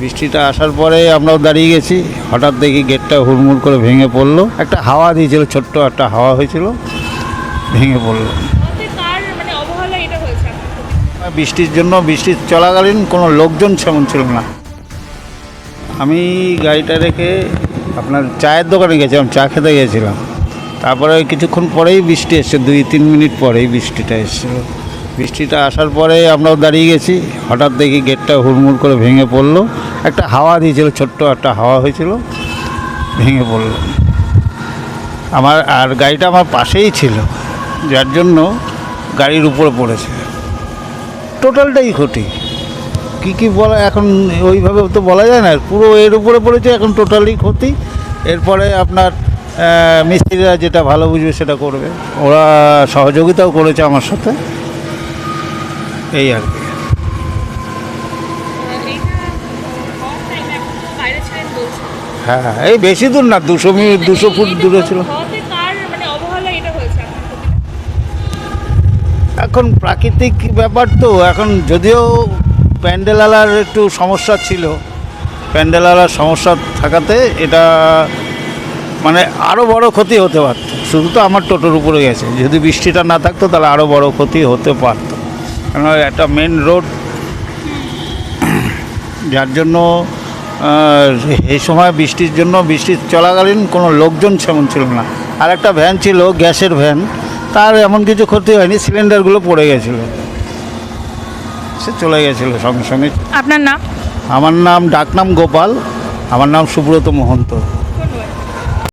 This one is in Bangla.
বৃষ্টিটা আসার পরে আমরাও দাঁড়িয়ে গেছি। হঠাৎ দেখি গেটটা হুড়মুড় করে ভেঙে পড়ল। একটা হাওয়া দিয়েছিল ছোট্ট একটা হাওয়া হয়েছিল ভেঙে পড়ল। মানে? বৃষ্টির জন্য বৃষ্টি চলাকালীন কোনো লোকজন সেমন ছিল না। আমি গাড়িটা রেখে আপনার চায়ের দোকানে গেছিলাম চা খেতে গেছিলাম। তারপরে কিছুক্ষণ পরেই বৃষ্টি এসছে দুই তিন মিনিট পরেই বৃষ্টিটা এসেছিল। বৃষ্টিটা আসার পরে আমরাও দাঁড়িয়ে গেছি। হঠাৎ দেখি গেটটা হুড়মুড় করে ভেঙে পড়ল। একটা হাওয়া দিয়েছিল, ছোট্ট একটা হাওয়া হয়েছিল, ভেঙে পড়ল। আমার, আর গাড়িটা আমার পাশেই ছিল, যার জন্য গাড়ির উপরে পড়েছে। টোটালটাই ক্ষতি। কী কী বলা, এখন ওইভাবে তো বলা যায় না, পুরো এর উপরে পড়েছে, এখন টোটালি ক্ষতি। এরপরে আপনার মিস্ত্রিরা যেটা ভালো বুঝবে সেটা করবে। ওরা সহযোগিতাও করেছে আমার সাথে। এই আর কি। বলছেন হ্যাঁ এই বেশি দূর না দুশো মিনিট দুশো ফুট দূরে ছিল। মানে? এখন? প্রাকৃতিক ব্যাপার তো এখন যদিও প্যান্ডেলালার একটু সমস্যা ছিল। প্যান্ডেলালার সমস্যা থাকাতে এটা মানে আরও বড় ক্ষতি হতে পারত। শুধু তো আমার টোটোর উপরে গেছে। যদি বৃষ্টিটা না থাকতো তাহলে আরও বড় ক্ষতি হতে পারত। কারণ একটা মেন রোড যার জন্য এই সময় বৃষ্টির জন্য বৃষ্টি চলাকালীন কোনো লোকজন সেমন ছিল না। আর একটা ভ্যান ছিল গ্যাসের ভ্যান তার এমন কিছু ক্ষতি হয়নি সিলিন্ডারগুলো পড়ে গেছিল। সে চলে গেছিল সঙ্গে সঙ্গে। আপনার নাম? আমার নাম ডাকনাম গোপাল। আমার নাম সুব্রত মহন্ত।